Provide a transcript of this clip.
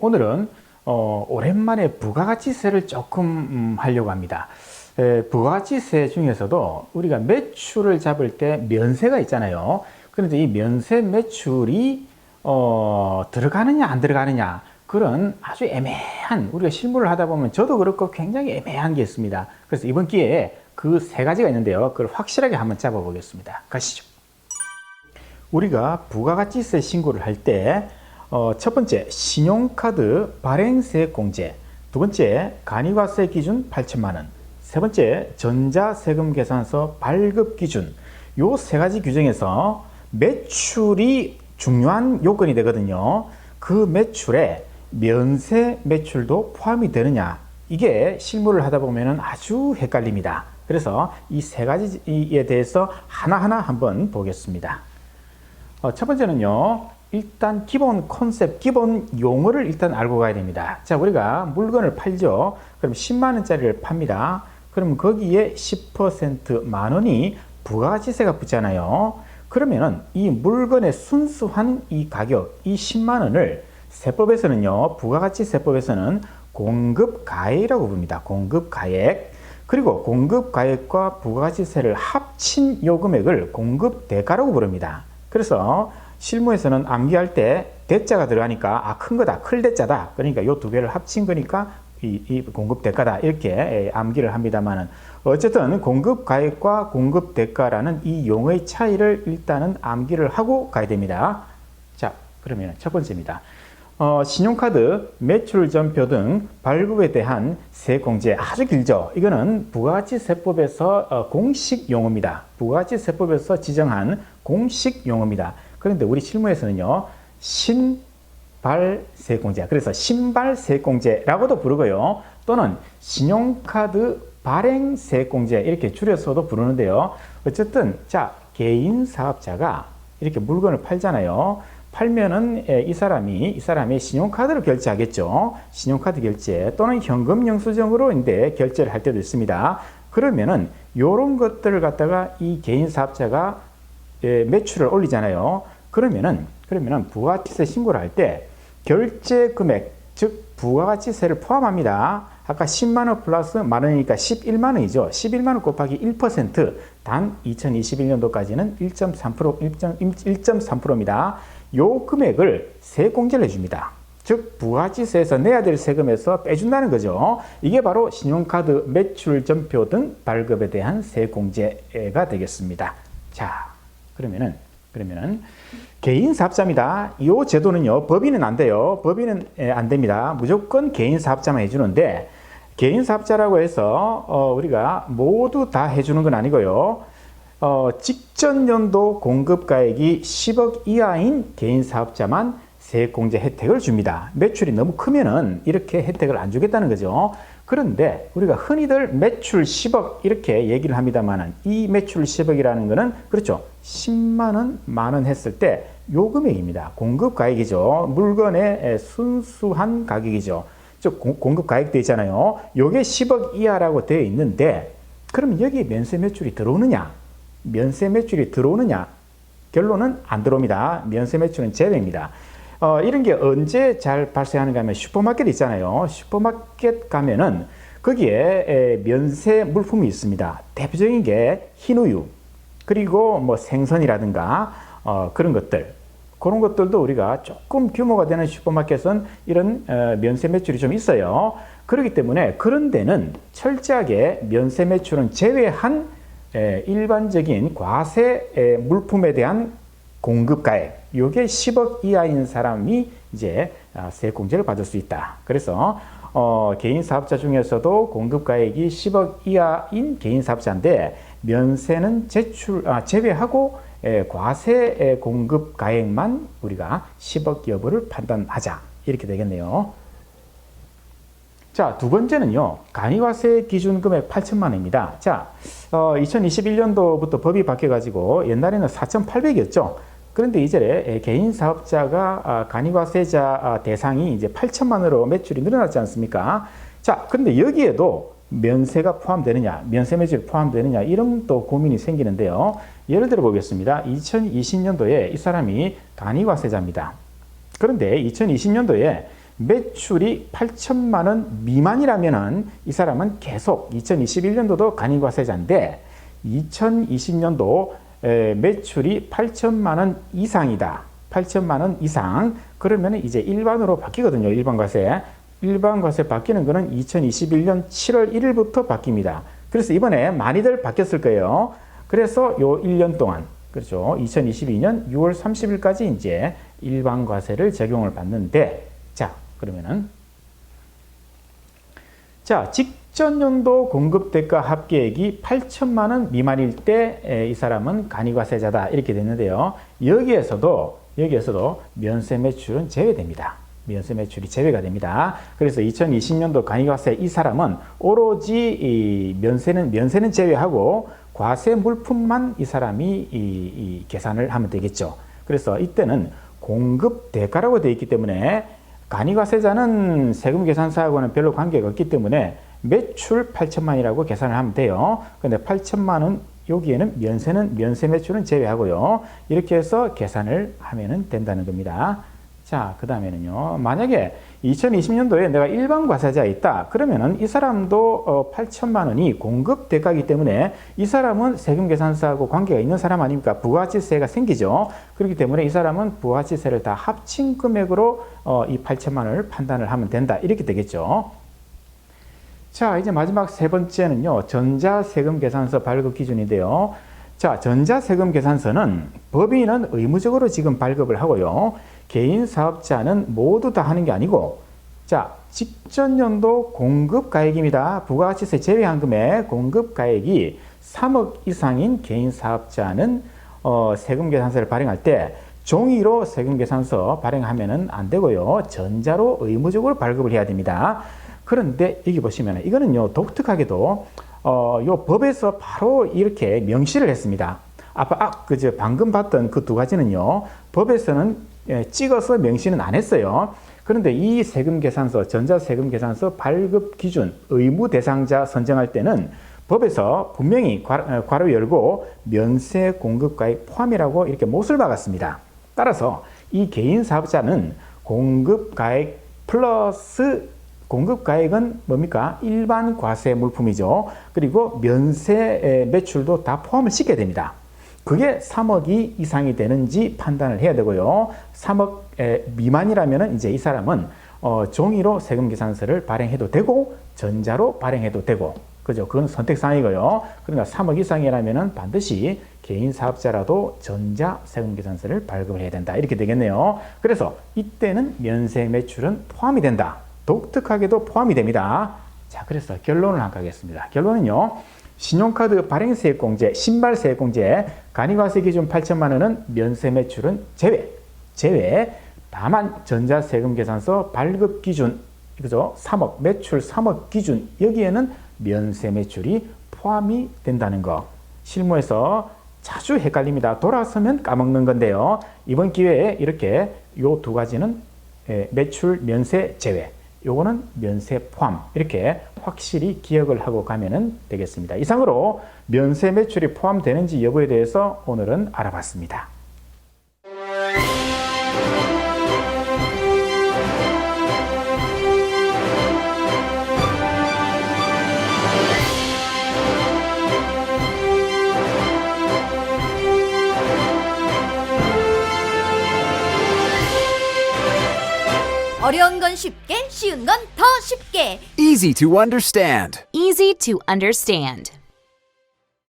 오늘은 어, 오랜만에 부가가치세를 조금 음, 하려고 합니다. 에, 부가가치세 중에서도 우리가 매출을 잡을 때 면세가 있잖아요. 그런데 이 면세 매출이 어, 들어가느냐 안 들어가느냐 그런 아주 애매한 우리가 실무를 하다 보면 저도 그렇고 굉장히 애매한 게 있습니다. 그래서 이번 기회에 그 세 가지가 있는데요. 그걸 확실하게 한번 잡아보겠습니다. 가시죠. 우리가 부가가치세 신고를 할 때, 어, 첫 번째, 신용카드 발행세 공제. 두 번째, 간이과세 기준 8천만 원. 세 번째, 전자세금 계산서 발급 기준. 요 세 가지 규정에서 매출이 중요한 요건이 되거든요. 그 매출에 면세 매출도 포함이 되느냐. 이게 실무를 하다 보면 아주 헷갈립니다. 그래서 이 세 가지에 대해서 하나하나 한번 보겠습니다. 어, 첫 번째는요. 일단 기본 컨셉, 기본 용어를 일단 알고 가야 됩니다. 자, 우리가 물건을 팔죠. 그럼 10만 원짜리를 팝니다. 그럼 거기에 10%만 원이 부가가치세가 붙잖아요. 그러면은 이 물건의 순수한 이 가격, 이 10만 원을 세법에서는요. 부가가치세법에서는 공급가액이라고 부릅니다. 공급가액. 그리고 공급가액과 부가가치세를 합친 요 금액을 공급대가라고 부릅니다. 그래서 실무에서는 암기할 때 대자가 들어가니까 아 큰 거다 클 대자다 그러니까 요 두 개를 합친 거니까 이, 이 공급 대가다 이렇게 암기를 합니다만은 어쨌든 공급 가액과 공급 대가라는 이 용어의 차이를 일단은 암기를 하고 가야 됩니다. 자 그러면 첫 번째입니다. 어, 신용카드, 매출 전표 등 발급에 대한 세공제 아주 길죠. 이거는 부가가치세법에서 어, 공식 용어입니다. 부가가치세법에서 지정한 공식 용어입니다. 그런데 우리 실무에서는요, 신발세공제, 그래서 신발세공제라고도 부르고요, 또는 신용카드 발행세공제 이렇게 줄여서도 부르는데요. 어쨌든 자 개인 사업자가 이렇게 물건을 팔잖아요. 팔면은 이 사람이 이 사람이 신용카드로 결제하겠죠. 신용카드 결제 또는 현금 영수증으로 인데 결제를 할 때도 있습니다. 그러면은 요런 것들을 갖다가 이 개인 사업자가 매출을 올리잖아요. 그러면은 그러면은 부가가치세 신고를 할 때 결제 금액 즉 부가가치세를 포함합니다. 아까 10만 원 플러스 만 원이니까 11만 원이죠. 11만 원 곱하기 1%단 2021년도까지는 1.3% 1.3%입니다. 요 금액을 세공제를 해줍니다. 즉 부가가치세에서 내야 될 세금에서 빼준다는 거죠. 이게 바로 신용카드 매출 전표 등 발급에 대한 세공제가 되겠습니다. 자, 그러면은 그러면은 개인 사업자입니다. 이 제도는요 법인은 안 돼요. 법인은 안 됩니다. 무조건 개인 사업자만 해주는데 개인 사업자라고 해서 어, 우리가 모두 다 해주는 건 아니고요. 어, 직전 연도 공급가액이 10억 이하인 개인 사업자만 세액공제 혜택을 줍니다. 매출이 너무 크면은 이렇게 혜택을 안 주겠다는 거죠. 그런데 우리가 흔히들 매출 10억 이렇게 얘기를 합니다만은 이 매출 10억이라는 거는 그렇죠. 10만 원, 만 원 했을 때 요 금액입니다. 공급 가액이죠. 물건의 순수한 가격이죠. 즉 공급 가액도 있잖아요. 요게 10억 이하라고 되어 있는데 그러면 여기에 면세 매출이 들어오느냐? 면세 매출이 들어오느냐? 결론은 안 들어옵니다. 면세 매출은 제외입니다. 어, 이런 게 언제 잘 발생하는가 하면 슈퍼마켓 있잖아요. 슈퍼마켓 가면은 거기에 에, 면세 물품이 있습니다. 대표적인 게 흰우유, 그리고 뭐 생선이라든가 어, 그런 것들. 그런 것들도 우리가 조금 규모가 되는 슈퍼마켓은 이런 어, 면세 매출이 좀 있어요. 그렇기 때문에 그런 데는 철저하게 면세 매출은 제외한 에, 일반적인 과세 에, 물품에 대한 공급 가액, 요게 10억 이하인 사람이 이제 아, 세액공제를 받을 수 있다. 그래서 어, 개인 사업자 중에서도 공급가액이 10억 이하인 개인 사업자인데 면세는 제출 아, 제외하고 에, 과세 에, 공급가액만 우리가 10억 여부를 판단하자 이렇게 되겠네요. 자, 두 번째는요, 간이화세 기준 금액 8천만 원입니다. 자, 어, 2021년도부터 법이 바뀌어 가지고 옛날에는 4,800이었죠. 그런데 이제 개인 사업자가 아, 간이과세자 아, 대상이 이제 8천만 원으로 매출이 늘어났지 않습니까? 자, 그런데 여기에도 면세가 포함되느냐, 면세 매출이 포함되느냐 이런 또 고민이 생기는데요. 예를 들어 보겠습니다. 2020년도에 이 사람이 간이과세자입니다. 그런데 2020년도에 매출이 8천만 원 미만이라면은 이 사람은 계속 2021년도도 간이과세자인데 2020년도 매출이 8천만 원 이상이다. 8천만 원 이상 그러면 이제 일반으로 바뀌거든요. 일반 과세. 일반 과세 바뀌는 거는 2021년 7월 1일부터 바뀝니다. 그래서 이번에 많이들 바뀌었을 거예요. 그래서 요 1년 동안 그렇죠. 2022년 6월 30일까지 이제 일반 과세를 적용을 받는데 자, 그러면은 자, 직 전 연도 공급 대가 합계액이 8천만 원 미만일 때 이 사람은 간이과세자다 이렇게 됐는데요. 여기에서도 여기에서도 면세 매출은 제외됩니다. 면세 매출이 제외가 됩니다. 그래서 2020년도 간이과세 이 사람은 오로지 이 면세는 면세는 제외하고 과세 물품만 이 사람이 이, 이 계산을 하면 되겠죠. 그래서 이때는 공급 대가라고 되어 있기 때문에 간이과세자는 세금 계산서하고는 별로 관계가 없기 때문에 매출 8천만이라고 계산을 하면 돼요. 근데 8천만 원 여기에는 면세는 면세 매출은 제외하고요. 이렇게 해서 계산을 하면은 된다는 겁니다. 자, 그 다음에는요. 만약에 2020년도에 내가 일반 과세자가 있다. 그러면은 이 사람도 어, 8천만 원이 공급 대가이기 때문에 이 사람은 세금 계산서하고 관계가 있는 사람 아닙니까? 부가가치세가 생기죠. 그렇기 때문에 이 사람은 부가가치세를 다 합친 금액으로 어, 이 8천만 원을 판단을 하면 된다. 이렇게 되겠죠. 자, 이제 마지막 세 번째는요. 전자세금 계산서 발급 기준인데요. 자, 전자세금 계산서는 법인은 의무적으로 지금 발급을 하고요. 개인 사업자는 모두 다 하는 게 아니고, 자, 직전 연도 공급 가액입니다. 부가가치세 제외한 금액 공급 가액이 3억 이상인 개인 사업자는 어, 세금 계산서를 발행할 때 종이로 세금 계산서 발행하면은 안 되고요. 전자로 의무적으로 발급을 해야 됩니다. 그런데 여기 보시면 이거는요 독특하게도 어, 요 법에서 바로 이렇게 명시를 했습니다. 아까 아, 그저 방금 봤던 그 두 가지는요 법에서는 예, 찍어서 명시는 안 했어요. 그런데 이 세금 계산서 전자 세금 계산서 발급 기준 의무 대상자 선정할 때는 법에서 분명히 괄- 괄호 열고 면세 공급가액 포함이라고 이렇게 못을 박았습니다. 따라서 이 개인 사업자는 공급가액 플러스 공급 가액은 뭡니까? 일반 과세 물품이죠. 그리고 면세 매출도 다 포함을 시켜야 됩니다. 그게 3억이 이상이 되는지 판단을 해야 되고요. 3억 미만이라면 이제 이 사람은 어, 종이로 세금 계산서를 발행해도 되고 전자로 발행해도 되고 그죠? 그건 선택 사항이고요. 그러니까 3억 이상이라면 반드시 개인 사업자라도 전자 세금 계산서를 발급을 해야 된다. 이렇게 되겠네요. 그래서 이때는 면세 매출은 포함이 된다. 독특하게도 포함이 됩니다. 자, 그래서 결론을 한번 가겠습니다. 결론은요. 신용카드 발행세액 공제, 신발 세액 공제, 간이과세 기준 8천만 원은 면세 매출은 제외. 제외. 다만 전자세금 계산서 발급 기준 그죠? 3억 매출 3억 기준 여기에는 면세 매출이 포함이 된다는 거. 실무에서 자주 헷갈립니다. 돌아서면 까먹는 건데요. 이번 기회에 이렇게 요 두 가지는 예, 매출 면세 제외. 요거는 면세 포함 이렇게 확실히 기억을 하고 가면 되겠습니다. 이상으로 면세 매출이 포함되는지 여부에 대해서 오늘은 알아봤습니다. 어려운 건 쉽게, 쉬운 건 더 쉽게. Easy to understand. Easy to understand.